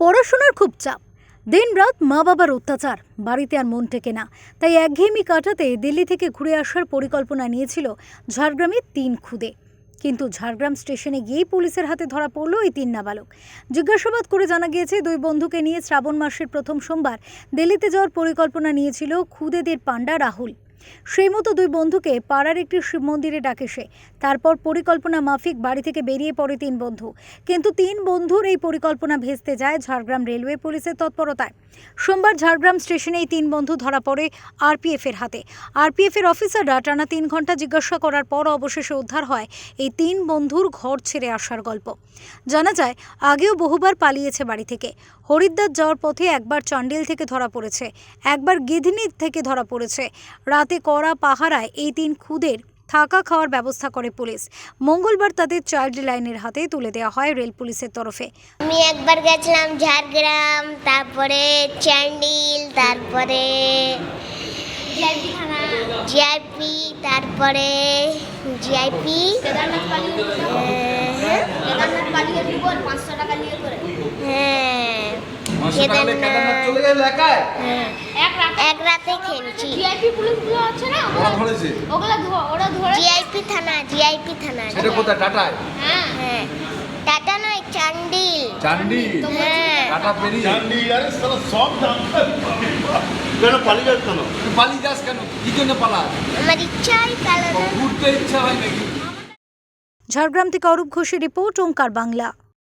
পড়াশোনার খুব চাপ। দিন রাত মা বাবার অত্যাচার, বাড়িতে আর মন টেকে না। তাই একঘেয়েমি কাটাতে দিল্লি থেকে ঘুরে আসার পরিকল্পনা নিয়েছিল ঝাড়গ্রামের তিন খুদে। কিন্তু ঝাড়গ্রাম স্টেশনে গিয়েই পুলিশের হাতে ধরা পড়ল এই তিন নাবালক। জিজ্ঞাসাবাদ করে জানা গিয়েছে, দুই বন্ধুকে নিয়ে শ্রাবণ মাসের প্রথম সোমবার দিল্লিতে যাওয়ার পরিকল্পনা নিয়েছিল খুদেদের পাণ্ডা রাহুল। সেই মতো দুই বন্ধুকে পাড়ার একটি শিব মন্দিরে ডাকে সে। তারপর পরিকল্পনা মাফিক বাড়ি থেকে বেরিয়ে পড়ে তিন বন্ধু। কিন্তু তিন বন্ধুর এই পরিকল্পনা ভেস্তে যায় ঝাড়গ্রাম রেলওয়ে পুলিশের তৎপরতায়। সোমবার ঝাড়গ্রাম স্টেশনে এই তিন বন্ধু ধরা পড়ে আরপিএফের হাতে। আরপিএফের অফিসাররা টানা তিন ঘণ্টা জিজ্ঞাসা করার পর অবশেষে উদ্ধার হয় এই তিন বন্ধুর ঘর ছেড়ে আসার গল্প। জানা যায়, আগেও বহুবার পালিয়েছে বাড়ি থেকে। হরিদ্বার যাওয়ার পথে একবার চন্ডিল থেকে ধরা পড়েছে, একবার গিধনি থেকে ধরা পড়েছে। রাতে কড়া পাহারায় এই তিন খুদের থাকা খাওয়ার ব্যবস্থা করে পুলিশ। মঙ্গলবার তাদের চাইল্ড লাইনের হাতে তুলে দেওয়া হয় রেল পুলিশের তরফে। আমি একবার গেছিলাম ঝাড়গ্রাম তারপরে চ্যান্ডিল তারপরে জিআইপি তারপরে জিআইপি হ্যাঁ। এক রাতে? খেয়েছি জিআইপি পুলিশগুলো আছে না? ওরা ধরেছে? ওগুলা ওরা ধরে জিআইপি থানা জিআইপি থানা। সেটা কোথায়? টাটায়? হ্যাঁ। হ্যাঁ। টাটা নয় চান্ডিল। চান্ডি হ্যাঁ। টাটা পেরিয়ে। জানি আরে সালা সব জানতে কেন পালিয়ে যাস কেন? পালিয়ে যাস কেন? কি জন্য পালা আমার ইচ্ছাই পালানো। ঘুরতে ইচ্ছা হয় নাকি? ঝাড়গ্রাম থেকে অরূপ ঘোষের রিপোর্ট ওঙ্কার বাংলা।